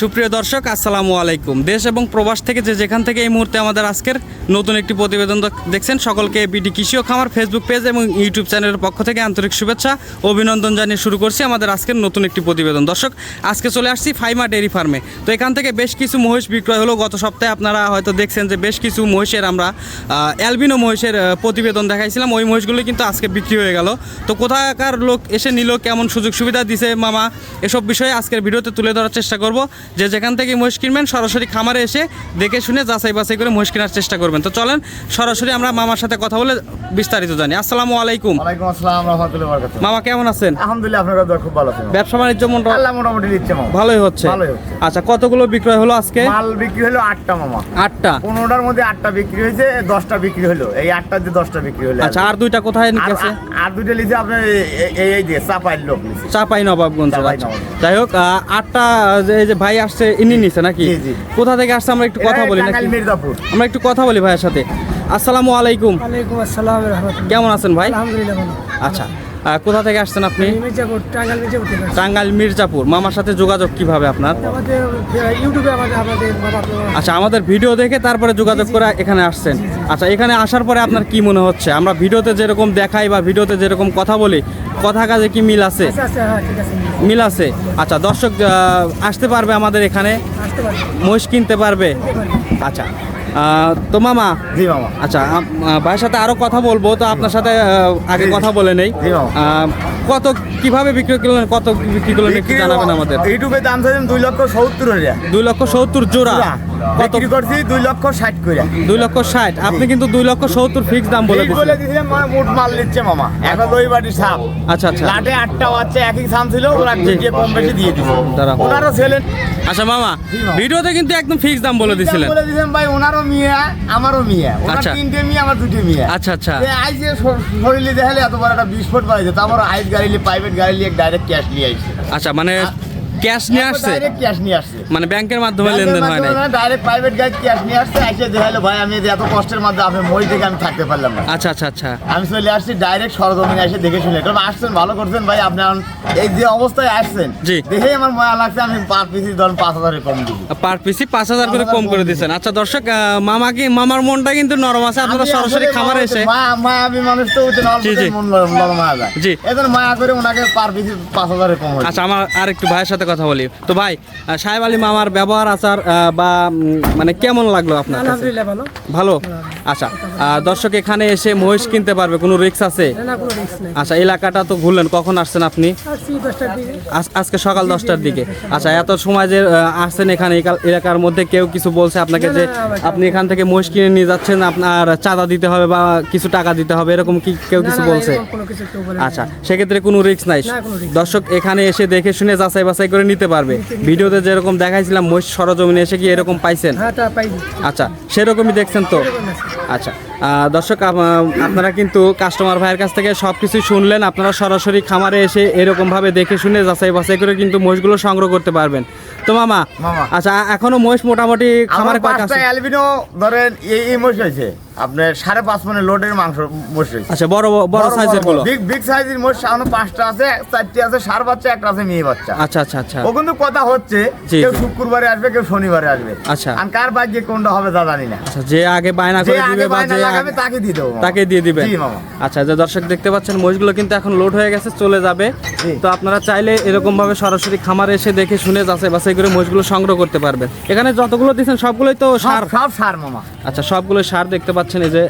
সুপ্রিয় দর্শক, আসসালামু আলাইকুম। দেশ এবং প্রবাস থেকে যে যেখান থেকে এই মুহূর্তে আমাদের আজকের নতুন একটি প্রতিবেদন দেখছেন, সকলকে বিডি কৃষি ও খামার ফেসবুক পেজ এবং ইউটিউব চ্যানেলের পক্ষ থেকে আন্তরিক শুভেচ্ছা, অভিনন্দন জানিয়ে শুরু করছি আমাদের আজকের নতুন একটি প্রতিবেদন। দর্শক, আজকে চলে আসছি ফাইমা ডেয়ারি ফার্মে। তো এখান থেকে বেশ কিছু মহিষ বিক্রয় হলো। গত সপ্তাহে আপনারা হয়তো দেখছেন যে বেশ কিছু মহিষের আমরা অ্যালবিনো মহিষের প্রতিবেদন দেখাইছিলাম। ওই মহিষগুলো কিন্তু আজকে বিক্রি হয়ে গেল। তো কোথাকার লোক এসে নিল? কেমন সুযোগ সুবিধা দিছে মামা? এসব বিষয়ে আজকের ভিডিওতে তুলে ধরার চেষ্টা করব। যে যেখান থেকে মহিষ কিনবেন সরাসরি খামারে এসে দেখে শুনে যাচাই বাছাই করে মহিষ কেনার চেষ্টা করবেন। তো চলেন সরাসরি আমরা মামার সাথে কথা বলে বিস্তারিত জানি। আসসালামু আলাইকুম। ওয়ালাইকুম আসসালাম রহমতুল্লাহ মামা কেমন আছেন? আলহামদুলিল্লাহ আপনার কথা খুব ভালো আছে। ব্যবসা বাণিজ্য আল্লাহ মোটামুটি দিচ্ছে মামা। ভালোই হচ্ছে। ভালোই হচ্ছে। আচ্ছা কতগুলো বিক্রয় হলো আজকে? মাল বিক্রি হলো আটটা মামা। আটটা? পনেরোটার মধ্যে আটটা বিক্রি হয়েছে দশটা বিক্রি হলো। এই আটটা দিয়ে দশটা বিক্রি হলো আচ্ছা আর দুইটা কোথায় গেছে? আর- দুইটা লিখে আপনার এই এই দিয়ে চাপাইল লোক চাপাই নবাবগঞ্জ চাঁপাই। যাই হোক আটটা যে এই যে ভাই আসছে ইনি নিছে নাকি। কোথা থেকে আসছে আমরা একটু কথা বলি নাকি? মির্জাপুর। আমরা একটু কথা বলি ভাইয়ের সাথে। আসসালামু আলাইকুম। ওয়ালাইকুম আসসালাম কেমন আছেন ভাই? আলহামদুলিল্লাহ আচ্ছা কোথা থেকে আসছেন আপনি? মির্জাপুর টাঙ্গাল মির্জাপুর টাঙ্গাইল মির্জাপুর। মামার সাথে যোগাযোগ কীভাবে আপনার? ইউটিউবে আমাদের আমাদের আচ্ছা আমাদের ভিডিও দেখে তারপরে যোগাযোগ করে এখানে আসছেন। আচ্ছা এখানে আসার পরে আপনার কি মনে হচ্ছে? আমরা ভিডিওতে যেরকম দেখাই বা ভিডিওতে যেরকম কথা বলি কথা কাজে কি মিল আছে। মিল আছে। আচ্ছা দর্শক আসতে পারবে আমাদের এখানে? মহিষ কিনতে পারবে? আচ্ছা তো মামা? জি মামা। আচ্ছা ভাইয়ের সাথে আরও কথা বলব তো আপনার সাথে আগে। কথা বলে নেই। কত কীভাবে বিক্রি করলেন কত বিক্রি করলেন একটু জানাবেন আমাদের? ইউটিউবে দাম চাইছেন দুই লক্ষ সত্তর হাজার। দুই লক্ষ সত্তর জোড়া। বিক্রি করছি দুই লক্ষ ষাট করে। দুই লক্ষ ষাট। আপনি কিন্তু দুই লক্ষ সত্তর ফিক্স দাম বলে বলে দিচ্ছেন মানে মোট মাল নিচ্ছে মামা। এখন ওই বাড়ি সাপ। আচ্ছা আচ্ছা। লাটে আটটা বাচ্চা একই সাম ছিল ওরা। দিয়ে কম বেশি দিয়ে দিচ্ছে। ওনারও ছেলে। আচ্ছা মামা ভিডিওতে কিন্তু একদম ফিক্স দাম বলে দিছিলেন বলে দিয়েছেন ভাই ওনারও মেয়ে আমারও মেয়ে। ওনার আচ্ছা। তিনটে মেয়ে আমার দুটো মেয়ে। আচ্ছা আচ্ছা। আইস যে শরীরে দেখালে এত বড় একটা বিস্ফোট বাড়াইছে তারপর আইস গাড়ি প্রাইভেট গাড়ি ডাইরেক্ট ক্যাশ নিয়ে আইছে। আচ্ছা মানে ক্যাশ নিয়ে আসছে? ডাইরেক্ট ক্যাশ নিয়ে আসছে। মানে ব্যাংকের মাধ্যমে লেনদেন হয় নাই? ডাইরেক্ট প্রাইভেট গাড়ি ক্যাশ নিয়ে আসছে এসে দেখাল ভাই আমি এত কষ্টের মধ্যে আপনি মই থেকে আমি থাকতে পারলাম না। আচ্ছা আচ্ছা আচ্ছা। আমি চলে আসছি ডাইরেক্ট সরজমিনে এসে দেখে শুনে। কারণ আসছেন? ভালো করছেন ভাই? আপনি এখন এই যে অবস্থায় আসছেন জি। দেখেই আমার ময়া লাগছে আমি পার পিসি ধরুন পাঁচ হাজারে কম দিবি পার পিসি পাঁচ হাজার করে কম করে দিচ্ছেন আচ্ছা দর্শক মামা কি মামার মনটা কিন্তু নরম আছে আপনারা সরাসরি খামারে এসে মায়া- মায়াবী মানুষ তো না। মন নরম হয়ে যায়। জি। এজন্য মায়া করে ওনাকে পার পিসি পাঁচ হাজারে কম আচ্ছা আমার আর একটু ভাইয়ের সাথে কথা বলি। তো ভাই সাহেব আলী মামার ব্যবহার আচার বা মানে কেমন লাগল আপনার আলহামদুলিল্লাহ ভালো। ভালো? আচ্ছা দর্শক এখানে এসে মহিষ কিনতে পারবে কোনো রিক্স আছে? আচ্ছা এলাকাটা তো ঘুরলেন কখন আসছেন আপনি? আজকে সকাল দশটার দিকে। আচ্ছা এত সময় যে আসছেন এখানে এলাকার মধ্যে কেউ কিছু বলছে আপনাকে যে আপনি এখান থেকে মহিষ কিনে নিয়ে যাচ্ছেন আপনার চাঁদা দিতে হবে বা কিছু টাকা দিতে হবে এরকম কি কেউ কিছু বলছে? আচ্ছা সেক্ষেত্রে কোনো রিস্ক নাই। দর্শক এখানে এসে দেখে শুনে যাচাই বাছাই করে নিতে পারবে। ভিডিওতে যেরকম দেখাইছিলাম মহিষ সরজমিনে এসে কি এরকম পাইছেন? হ্যাঁ আচ্ছা সেরকমই দেখছেন তো? আচ্ছা দর্শক আপনারা কিন্তু কাস্টমার ভাইয়ের কাছ থেকে সব কিছুই শুনলেন। আপনারা সরাসরি খামারে এসে এরকমভাবে দেখে শুনে যাচাই বাছাই করে কিন্তু মহিষগুলো সংগ্রহ করতে পারবেন। তো মামা। আচ্ছা এখনও মহিষ মোটামুটি খামারে অ্যালবিনো ধরেন এই মোষ হয়েছে। আপনার সাড়ে পাঁচ মনে লোডের মাংস হয়েছে। আচ্ছা বড় বড় সাইজেরগুলো? বিগ বিগ সাইজের মোষ সামনে পাঁচটা আছে চারটি আছে সার বাচ্চা একটা আছে মেয়ে বাচ্চা। আচ্ছা আচ্ছা আচ্ছা। ও কিন্তু কথা হচ্ছে কেউ শুক্রবারে আসবে কেউ শনিবারে আসবে। আচ্ছা। আর কার ভাগ্যে কোনটা হবে তা জানি না। আচ্ছা যে আগে বায়না করে দিবে বা যে লাগাবে তাকে দিয়ে দেবো তাকে দিয়ে দিবেন? আচ্ছা যে দর্শক দেখতে পাচ্ছেন মহিষগুলো কিন্তু এখন লোড হয়ে গেছে চলে যাবে। তো আপনারা চাইলে এরকম ভাবে সরাসরি খামারে এসে দেখে শুনে যাচাই বাছাই করে মহিষগুলো সংগ্রহ করতে পারবেন। এখানে যতগুলো দিচ্ছেন সবগুলোই তো সার? সব সার মামা। আচ্ছা সবগুলো সার দেখতে পাচ্ছেন এই যে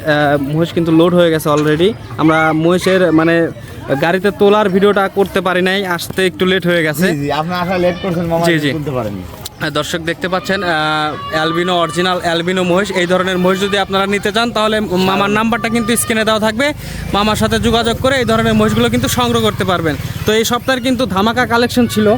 মহিষ কিন্তু লোড হয়ে গেছে অলরেডি আমরা মহিষের মানে গাড়িতে তোলার ভিডিওটা করতে পারি নাই আসতে একটু লেট হয়ে গেছে। জি জি আপনি আসা লেট করছেন মামা। তুলতে পারেননি। হ্যাঁ, দর্শক দেখতে পাচ্ছেন অ্যালবিনো অরিজিনাল অ্যালবিনো মহিষ। এই ধরনের মহিষ যদি আপনারা নিতে চান তাহলে মামার নাম্বারটা কিন্তু স্ক্রিনে দেওয়া থাকবে। মামার সাথে যোগাযোগ করে এই ধরনের মহিষগুলো কিন্তু সংগ্রহ করতে পারবেন। তো এই সপ্তাহের কিন্তু ধামাকা কালেকশন ছিল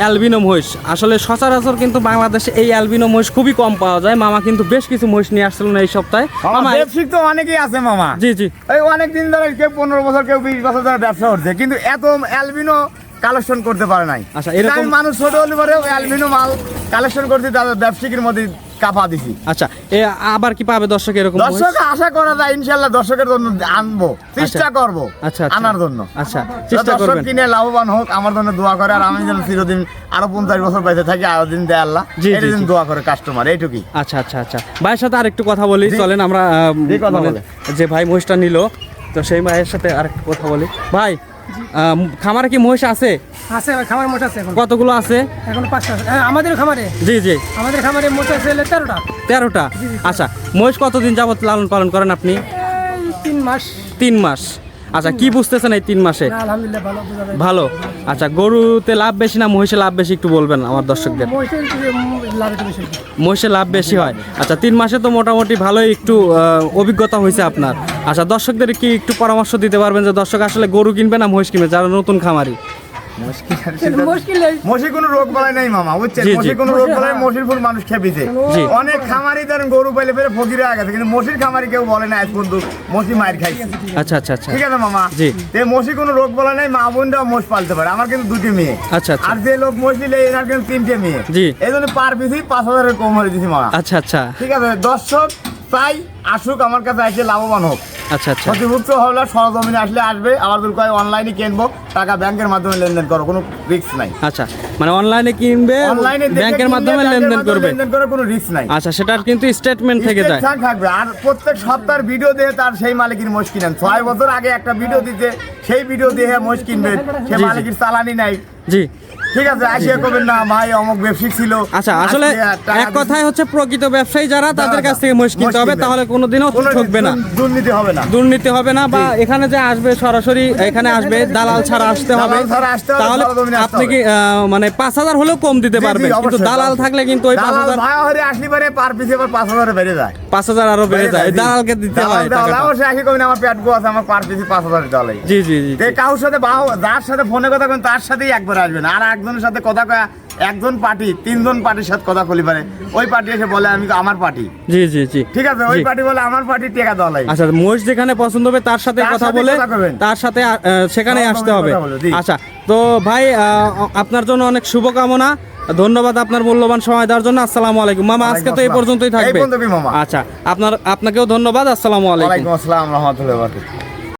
অ্যালবিনো মহিষ। আসলে সচরাচর কিন্তু বাংলাদেশে এই অ্যালবিনো মহিষ খুবই কম পাওয়া যায়। মামা কিন্তু বেশ কিছু মহিষ নিয়ে আসছিলেন এই সপ্তাহে। মামা মামা ব্যবসায়িক তো অনেকেই আছে মামা। জি জি। এই অনেক দিন ধরে কেউ পনেরো বছর কেউ বিশ বছর ধরে ব্যবসা করছে। কিন্তু এত অ্যালবিনো কালেকশন করতে পারে নাই। আচ্ছা, এরকম- আমি মানুষ ছোট হলে পরেও অ্যালবিনো মাল কালেকশন করতে তাদের ব্যবসায়িকের মধ্যে কাপা দিছি। আচ্ছা এ আবার কি পাবে দর্শক এরকম দর্শক আশা করা যায় ইনশাল্লাহ দর্শকের জন্য আনব চেষ্টা করব আচ্ছা, আচ্ছা। আনার জন্য। আচ্ছা চেষ্টা দর্শক কিনে লাভবান হোক আমার জন্য দোয়া করে আর আমি যেন চিরদিন আরও পঞ্চাশ বছর বেঁচে থাকি আরও দিন দেয় আল্লাহ। জি, এই দিন দোয়া করে কাস্টমার এইটুকুই। আচ্ছা আচ্ছা আচ্ছা। ভাইয়ের সাথে আরেকটু কথা বলি চলেন আমরা মানে। যে ভাই মহিষটা নিল তো সেই ভাইয়ের সাথে আরেকটু কথা বলি। ভাই খামারে কি মহিষ আছে? আছে খামার মোট আছে এখন। কতগুলো আছে? এখন পাঁচটা হ্যাঁ, আমাদের খামারে। জি জি। আমাদের খামারে মোট আছে তেরোটা। তেরোটা? আচ্ছা মহিষ কতদিন যাবত লালন পালন করেন আপনি? তিন মাস। তিন মাস। আচ্ছা কি বুঝতেছেন এই তিন মাসে? ভালো আচ্ছা গরুতে লাভ বেশি না মহিষে লাভ বেশি একটু বলবেন আমার দর্শকদের? মহিষের লাভ বেশি। মহিষে লাভ বেশি হয়। আচ্ছা তিন মাসে তো মোটামুটি ভালোই একটু অভিজ্ঞতা হয়েছে আপনার। আচ্ছা দর্শকদের কি একটু পরামর্শ দিতে পারবেন যে দর্শক আসলে গরু কিনবে না মহিষ কিনবে? যারা নতুন খামারি। মুশকিল কোনো রোগ বালাই নাই মামা বুঝছেন? জি, জি। কোনো রোগ মশি, বালাই। ফুল মানুষ খেপিছে অনেক খামারি ধরেন গরু পাইলে ফেরে ফকিরে কিন্তু মসির খামারি কেউ বলে না মায়ের খাইছে। আচ্ছা আচ্ছা আচ্ছা। ঠিক আছে মামা? জি। তে মসি কোনো রোগ বলা নাই মা বোনটাও মোষ পালতে পারে আমার কিন্তু দুটি মেয়ে। আচ্ছা। আর যে লোক মোষ এনার কিন্তু তিনটে মেয়ে। জি। এই জন্য পার পিসি পাঁচ হাজারের কম হয়ে দিছি মামা। আচ্ছা আচ্ছা। ঠিক আছে দর্শক তাই আসুক আমার কাছে এসে লাভবান হোক। আচ্ছা আচ্ছা। ক্ষতিভুক্ত হলে সরজমিনে আসলে আসবে আবার যদি কয় অনলাইনে কিনবো। টাকা ব্যাংকের মাধ্যমে লেনদেন করো কোনো রিস্ক নাই। আচ্ছা মানে অনলাইনে কিনবে অনলাইনে ব্যাংকের মাধ্যমে লেনদেন করবে। লেনদেন করে কোনো রিস্ক নাই। আচ্ছা সেটার কিন্তু স্টেটমেন্ট থেকে যায়। থাকবে আর প্রত্যেক সপ্তাহের ভিডিও দিয়ে তার সেই মালিকের মোষ কিনেন। ছয় বছর আগে একটা ভিডিও দিতে সেই ভিডিও দিয়ে মোষ সে। মালিকের চালানি নাই। জি। ঠিক আছে আসিয়া করবেন না ভাই অমুক ব্যবসায়িক ছিল। আচ্ছা আসলে এক কথায় হচ্ছে প্রকৃত ব্যবসায়ী যারা তাদের কাছ থেকে কিনতে হবে তাহলে কোনোদিনও ঠকবে না। দুর্নীতি- হবে না। দুর্নীতি হবে না বা এখানে যে আসবে সরাসরি এখানে আসবে দালাল ছাড়া আসতে হবে। তাহলে আপনি কি মানে পাঁচ হাজার হলেও কম দিতে পারবেন কিন্তু দালাল থাকলে কিন্তু ওই পাঁচ হাজার ভাড়া হলে আসলে পারে পার পিছে আবার পাঁচ হাজারে বেড়ে যায়। পাঁচ হাজার আরও বেড়ে যায় দালালকে দিতে হয় অবশ্যই আসি আমার পেট গো আছে আমার পার পিছে পাঁচ হাজার জি জি জি কারোর সাথে বাহ- যার সাথে ফোনে কথা কেন তার সাথেই একবার আসবেন আর একজনের সাথে কথা কয়া একজন পার্টি তিনজন পার্টির সাথে কথা কলি পারে। ওই পার্টি এসে বলে আমি আমার পার্টি। জি জি জি। ঠিক আছে ওই পার্টি বলে আমার পার্টি টেকা দলাই আচ্ছা মহিষ যেখানে পছন্দ হবে তার সাথে কথা বলে তার সাথে সেখানে আসতে হবে। বলে। আচ্ছা তো ভাই আপনার জন্য অনেক শুভকামনা। ধন্যবাদ আপনার মূল্যবান সময় দেওয়ার জন্য। আসসালামু আলাইকুম। মামা আজকে তো এই পর্যন্তই থাকবে। আচ্ছা আপনার আপনাকেও ধন্যবাদ। আসসালামু আলাইকুম। আসসালাম রহমতুল্লাহ